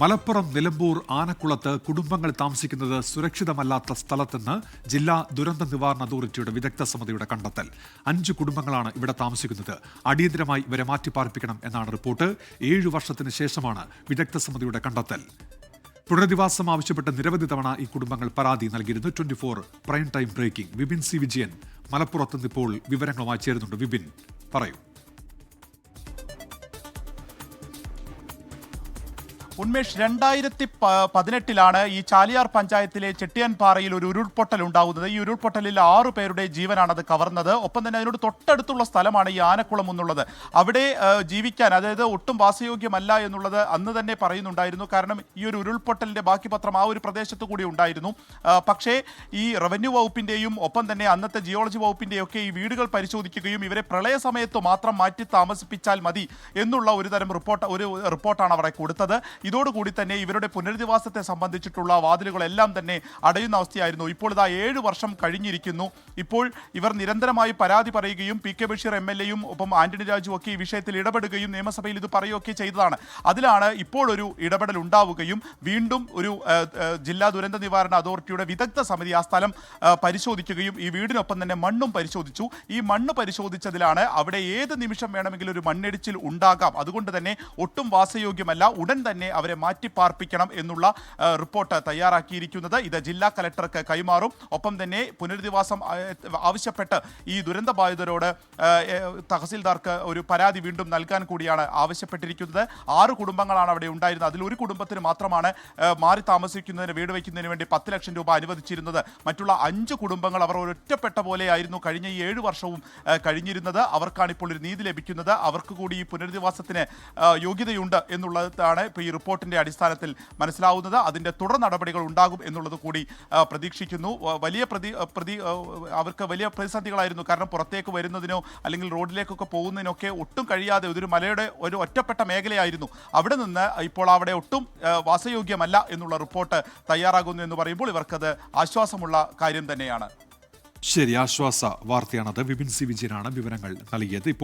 മലപ്പുറം നിലമ്പൂർ ആനക്കുളത്ത് കുടുംബങ്ങൾ താമസിക്കുന്നത് സുരക്ഷിതമല്ലാത്ത സ്ഥലത്തെന്ന് ജില്ലാ ദുരന്ത നിവാരണ അതോറിറ്റിയുടെ വിദഗ്ധ സമിതിയുടെ കണ്ടെത്തൽ. അഞ്ച് കുടുംബങ്ങളാണ് ഇവിടെ താമസിക്കുന്നത്. അടിയന്തരമായി ഇവരെ മാറ്റിപ്പാർപ്പിക്കണം എന്നാണ് റിപ്പോർട്ട്. ഏഴു വർഷത്തിന് ശേഷമാണ് വിദഗ്ധ സമിതിയുടെ കണ്ടെത്തൽ. പുനരധിവാസം ആവശ്യപ്പെട്ട് നിരവധി തവണ ഈ കുടുംബങ്ങൾ പരാതി നൽകിയിരുന്നു. Twenty four prime time breaking. Vipin C Vijayan മലപ്പുറത്ത് നിന്ന് ഇപ്പോൾ വിവരങ്ങളുമായി ചേരുന്നുണ്ട്. വിപിൻ പറയൂ. ഉന്മേഷ് രണ്ടായിരത്തി പതിനെട്ടിലാണ് ഈ ചാലിയാർ പഞ്ചായത്തിലെ ചെട്ടിയാൻപാറയിൽ ഒരു ഉരുൾപൊട്ടൽ ഉണ്ടാകുന്നത് ഈ ഉരുൾപൊട്ടലിൽ ആറു പേരുടെ ജീവനാണ് അത് കവർന്നത്. ഒപ്പം തന്നെ അതിനോട് തൊട്ടടുത്തുള്ള സ്ഥലമാണ് ഈ ആനക്കുളം എന്നുള്ളത്. അവിടെ ജീവിക്കാൻ അതായത് ഒട്ടും വാസയോഗ്യമല്ല എന്നുള്ളത് അന്ന് തന്നെ പറയുന്നുണ്ടായിരുന്നു. കാരണം ഈ ഒരു ഉരുൾപൊട്ടലിന്റെ ബാക്കി പത്രം ആ ഒരു പ്രദേശത്ത് കൂടി ഉണ്ടായിരുന്നു. പക്ഷേ ഈ റവന്യൂ വകുപ്പിന്റെയും ഒപ്പം തന്നെ അന്നത്തെ ജിയോളജി വകുപ്പിന്റെയും ഒക്കെ ഈ വീടുകൾ പരിശോധിക്കുകയും ഇവരെ പ്രളയ സമയത്ത് മാത്രം മാറ്റി താമസിപ്പിച്ചാൽ മതി എന്നുള്ള ഒരു തരം റിപ്പോർട്ട് ഒരു റിപ്പോർട്ടാണ് അവിടെ കൊടുത്തത്. ഇതോടുകൂടി തന്നെ ഇവരുടെ പുനരധിവാസത്തെ സംബന്ധിച്ചിട്ടുള്ള വാതിലുകളെല്ലാം തന്നെ അടയുന്ന അവസ്ഥയായിരുന്നു. ഇപ്പോൾ ഇതാ ഏഴ് വർഷം കഴിഞ്ഞിരിക്കുന്നു. ഇപ്പോൾ ഇവർ നിരന്തരമായി പരാതി പറയുകയും P K Basheer M L എയും ഒപ്പം ആന്റണി രാജു ഒക്കെ ഈ വിഷയത്തിൽ ഇടപെടുകയും നിയമസഭയിൽ ഇത് പറയുകയൊക്കെ ചെയ്തതാണ്. അതിലാണ് ഇപ്പോൾ ഒരു ഇടപെടൽ ഉണ്ടാവുകയും വീണ്ടും ഒരു ജില്ലാ ദുരന്ത നിവാരണ അതോറിറ്റിയുടെ വിദഗ്ധ സമിതി ആ സ്ഥലം പരിശോധിക്കുകയും ഈ വീടിനൊപ്പം തന്നെ മണ്ണും പരിശോധിച്ചു. ഈ മണ്ണ് പരിശോധിച്ചതിലാണ് അവിടെ ഏത് നിമിഷം വേണമെങ്കിലും ഒരു മണ്ണിടിച്ചിൽ ഉണ്ടാകാം. അതുകൊണ്ട് തന്നെ ഒട്ടും വാസയോഗ്യമല്ല. ഉടൻ തന്നെ അവരെ മാറ്റി പാർപ്പിക്കണം എന്നുള്ള റിപ്പോർട്ട് തയ്യാറാക്കിയിരിക്കുന്നത്. ഇത് ജില്ലാ കലക്ടർക്ക് കൈമാറും. ഒപ്പം തന്നെ പുനരധിവാസം ആവശ്യപ്പെട്ട് ഈ ദുരന്ത ബാധിതരോട് തഹസിൽദാർക്ക് ഒരു പരാതി വീണ്ടും നൽകാൻ കൂടിയാണ് ആവശ്യപ്പെട്ടിരിക്കുന്നത്. ആറ് കുടുംബങ്ങളാണ് അവിടെ ഉണ്ടായിരുന്നത്. അതിൽ ഒരു കുടുംബത്തിന് മാത്രമാണ് മാറി താമസിക്കുന്നതിന് വീട് വയ്ക്കുന്നതിന് വേണ്ടി പത്ത് ലക്ഷം രൂപ അനുവദിച്ചിരുന്നത്. മറ്റുള്ള അഞ്ച് കുടുംബങ്ങൾ അവർ ഒരൊറ്റപ്പെട്ട പോലെയായിരുന്നു കഴിഞ്ഞ ഈ ഏഴ് വർഷവും കഴിഞ്ഞിരുന്നത്. അവർക്കാണ് ഇപ്പോൾ ഒരു നീതി ലഭിക്കുന്നത്. അവർക്ക് കൂടി ഈ പുനരധിവാസത്തിന് യോഗ്യതയുണ്ട് എന്നുള്ളതാണ് ഇപ്പോൾ ഈ റിപ്പോർട്ടിന്റെ അടിസ്ഥാനത്തിൽ മനസ്സിലാവുന്നത് അതിന്റെ തുടർ നടപടികൾ ഉണ്ടാകും എന്നുള്ളത് കൂടി പ്രതീക്ഷിക്കുന്നു. വലിയ പ്രതി പ്രതി അവർക്ക് വലിയ പ്രതിസന്ധികളായിരുന്നു. കാരണം പുറത്തേക്ക് വരുന്നതിനോ അല്ലെങ്കിൽ റോഡിലേക്കൊക്കെ പോകുന്നതിനൊക്കെ ഒട്ടും കഴിയാതെ ഒരു മലയുടെ ഒരു ഒറ്റപ്പെട്ട മേഖലയായിരുന്നു. അവിടെ നിന്ന് ഇപ്പോൾ അവിടെ ഒട്ടും വാസയോഗ്യമല്ല എന്നുള്ള റിപ്പോർട്ട് തയ്യാറാകുന്നു എന്ന് പറയുമ്പോൾ ഇവർക്കത് ആശ്വാസമുള്ള കാര്യം തന്നെയാണ്. ശരി ആശ്വാസ വാർത്തയാണത്. വിപിൻ സി വിജയനാണ് വിവരങ്ങൾ നൽകിയത്. ഇപ്പോൾ